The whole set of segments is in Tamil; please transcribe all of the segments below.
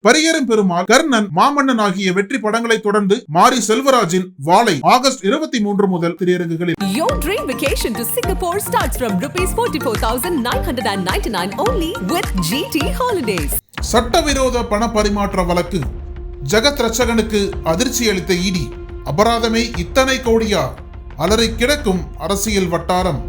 பரியரும் பெருமாள் கர்ணன் மாமன்னன் ஆகிய வெற்றி படங்களை தொடர்ந்து மாரி செல்வராஜின் வாளை ஆகஸ்ட் இருபத்தி மூன்று முதல் திரையரங்குகளில். Your dream vacation to Singapore starts from rupees 44,999 only with GT Holidays. சட்டவிரோத பண பரிமாற்ற வழக்கு. ஜெகத் ரட்சகனுக்கு அதிர்ச்சி அளித்த இடி. அபராதமே இத்தனை கோடியா? அலறி கிடக்கும் அரசியல் வட்டாரம்.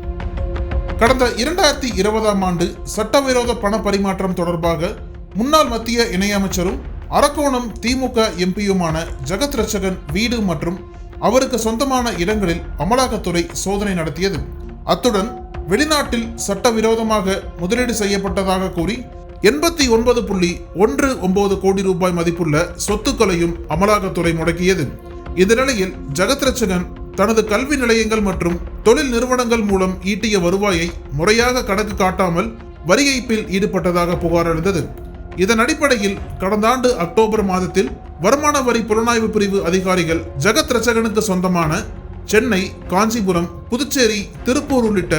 கடந்த இரண்டாயிரத்தி இருபதாம் ஆண்டு சட்டவிரோத பண பரிமாற்றம் தொடர்பாக முன்னாள் மத்திய இணையமைச்சரும் அரக்கோணம் திமுக எம்பியுமான ஜெகத் ரட்சகன் வீடு மற்றும் அவருக்கு சொந்தமான இடங்களில் அமலாக்கத்துறை சோதனை நடத்தியது. அத்துடன் வெளிநாட்டில் சட்டவிரோதமாக முதலீடு செய்யப்பட்டதாக கூறி எண்பத்தி ஒன்பது புள்ளி ஒன்று ஒன்பது கோடி ரூபாய் மதிப்புள்ள சொத்துக்களையும் அமலாக்கத்துறை முடக்கியது. இந்த நிலையில் ஜெகத் ரட்சகன் தனது கல்வி நிலையங்கள் மற்றும் தொழில் நிறுவனங்கள் மூலம் ஈட்டிய வருவாயை முறையாக கணக்கு காட்டாமல் வரி ஏய்ப்பில் ஈடுபட்டதாக புகார் எழுந்தது. இதன் அடிப்படையில் கடந்த ஆண்டு அக்டோபர் மாதத்தில் வருமான வரி புலனாய்வு பிரிவு அதிகாரிகள் ஜெகத் ரட்சகனுக்கு சொந்தமான சென்னை காஞ்சிபுரம் புதுச்சேரி திருப்பூர் உள்ளிட்ட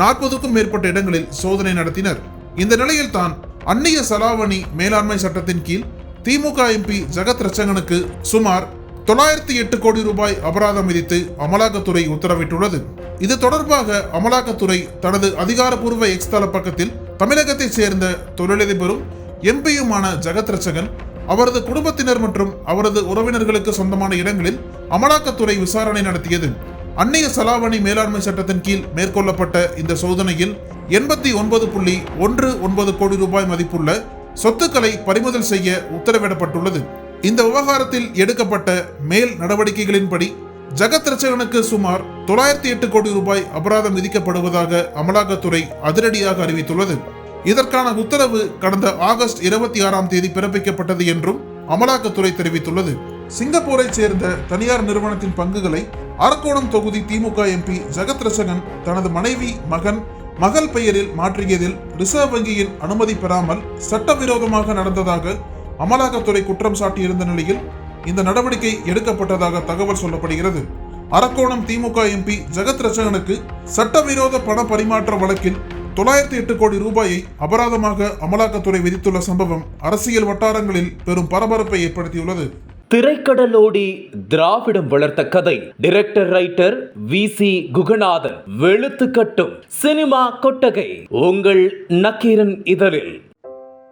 நாற்பதுக்கும் மேற்பட்ட இடங்களில் சோதனை நடத்தினர். இந்த நிலையில் தான் அந்நிய செலாவணி மேலாண்மை சட்டத்தின் கீழ் திமுக எம்பி ஜெகத் ரட்சகனுக்கு சுமார் தொள்ளாயிரத்தி எட்டு கோடி ரூபாய் அபராதம் விதித்து அமலாக்கத்துறை உத்தரவிட்டுள்ளது. இது தொடர்பாக அமலாக்கத்துறை தனது அதிகாரப்பூர்வ எக்ஸ் தள பக்கத்தில் தமிழகத்தைச் சேர்ந்த தொழிலதிபரும் எம்பியுமான ஜெகத்ரட்சகன் அவரது குடும்பத்தினர் மற்றும் அவரது உறவினர்களுக்கு சொந்தமான இடங்களில் அமலாக்கத்துறை விசாரணை நடத்தியது. அந்நிய செலாவணி மேலாண்மை சட்டத்தின் கீழ் மேற்கொள்ளப்பட்ட இந்த சோதனையில் எண்பத்தி ஒன்பது புள்ளி ஒன்று ஒன்பது கோடி ரூபாய் மதிப்புள்ள சொத்துக்களை பறிமுதல் செய்ய உத்தரவிடப்பட்டுள்ளது. இந்த விவகாரத்தில் எடுக்கப்பட்ட மேல் நடவடிக்கைகளின்படி ஜெகத் ரட்சகனுக்கு சுமார் தொள்ளாயிரத்தி எட்டு கோடி ரூபாய் அபராதம் விதிக்கப்படுவதாக அமலாக்கத்துறை அதிரடியாக அறிவித்துள்ளது. இதற்கான உத்தரவு கடந்த ஆகஸ்ட் இருபத்தி ஆறாம் தேதி பிறப்பிக்கப்பட்டது என்றும் அமலாக்கத்துறை தெரிவித்துள்ளது. சிங்கப்பூரைச் சேர்ந்த தனியார் நிறுவனத்தின் பங்குகளை அரக்கோணம் தொகுதி திமுக எம்பி ஜெகத் ரசகன் தனது மனைவி மகன் மகள் பெயரில் மாற்றியதில் ரிசர்வ் வங்கியின் அனுமதி பெறாமல் சட்டவிரோதமாக நடந்ததாக அமலாக்கத்துறை குற்றம் சாட்டியிருந்த நிலையில் இந்த நடவடிக்கை எடுக்கப்பட்டதாக தகவல் சொல்லப்படுகிறது. அரக்கோணம் திமுக எம்பி ஜெகத் ரசகனுக்கு சட்டவிரோத பண பரிமாற்ற வழக்கில் தொள்ளாயிரத்தி எட்டு கோடி ரூபாயை அபராதமாக அமலாக்கத்துறை விதித்துள்ள சம்பவம் அரசியல் வட்டாரங்களில் பெரும் பரபரப்பை ஏற்படுத்தியுள்ளது. திரைக்கடலோடி திராவிடம் வளர்த்த கதை. Director writer V C Guganathan. வெளுத்து கட்டும் சினிமா கொட்டகை. உங்கள் நக்கீரன் இதழில்.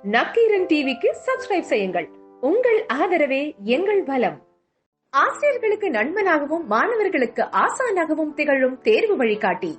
நக்கீரன் டிவிக்கு சப்ஸ்கிரைப் செய்யுங்கள். உங்கள் ஆதரவே எங்கள் பலம். ஆசிரியர்களுக்கு நண்பனாகவும் மாணவர்களுக்கு ஆசானாகவும் திகழும் தேர்வு வழிகாட்டி.